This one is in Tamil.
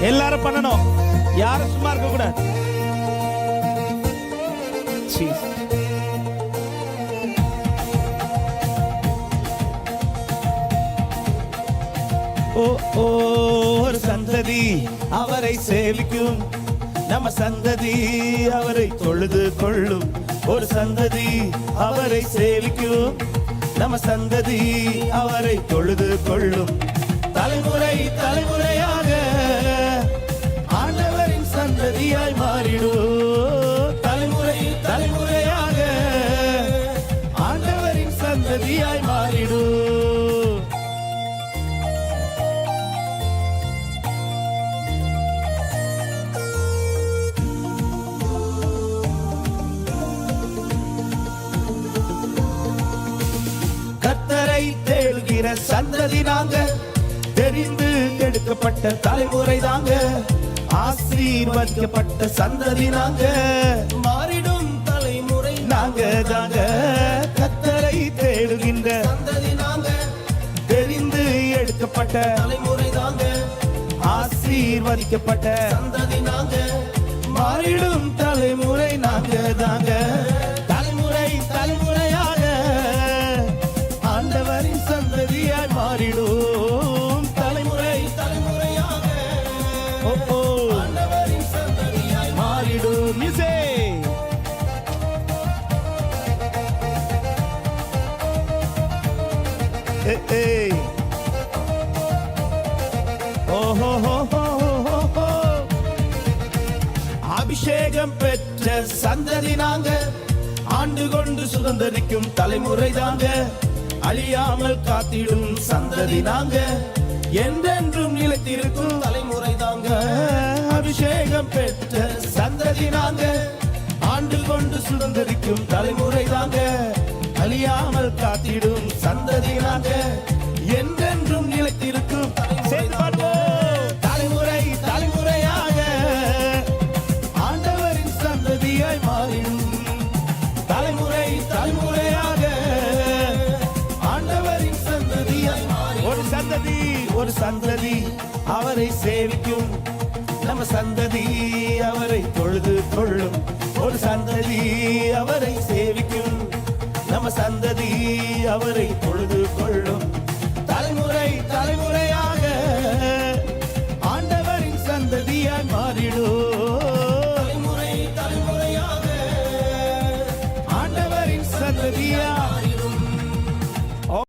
எல்லாரும் பண்ணணும். யாரும் சும்மா இருக்க கூடாது ஓ ஓ ஒரு சந்ததி அவரை சேவிக்கும். நம்ம சந்ததி அவரை தொழுது கொள்ளும். ஒரு சந்ததி அவரை சேவிக்கும். நம்ம சந்ததி அவரை தொழுது கொள்ளும். தலைமுறை தலை சந்ததியாய் மாறிடும் கத்தரை தேடுகிற சந்ததி நாங்க தெரிந்து எடுக்கப்பட்ட தலைமுறை தாங்க ஆசீர்வதிக்கப்பட்ட சந்ததி நாங்க. மாறிடும் தலைமுறை நாங்க தாங்க. ஆசீர்வதிக்கப்பட்ட தலைமுறை தாங்க ஆசீர்வதிக்கப்பட்ட சந்ததி நாங்க. மாறிடும் தலைமுறை நாங்க தாங்க தலைமுறை தலைமுறையாக ஆண்டவரின் சந்ததியாய் மாறிடும். தலைமுறை தலைமுறையாக ஓ, ஆண்டவரின் சந்ததியாய் மாறிடும். இசை. ஏய், ஏய். அபிஷேகம் பெற்ற சந்ததி நாங்க. ஆண்டு கொண்டு சுதந்திரிக்கும் தலைமுறை தாங்க. அழியாமல் காத்திடும் சந்ததி நாங்க. என்றென்றும் நிலைத்திருக்கும் தலைமுறை தாங்க. அபிஷேகம் பெற்ற சந்ததி நாங்க. ஆண்டு கொண்டு சுதந்திரிக்கும் தலைமுறை தாங்க. அழியாமல் காத்திடும் சந்ததி சந்ததி ஒரு சந்ததி அவரை சேவிக்கும். நம்ம சந்ததி அவரை தொழுது கொள்ளும். ஒரு சந்ததி அவரை சேவிக்கும். நம்ம சந்ததி அவரை தொழுது கொள்ளும். தலைமுறை தலைமுறையாக ஆண்டவரின் சந்ததியாய் மாறிடும் தலைமுறை தலைமுறையாக ஆண்டவரின் சந்ததியாய்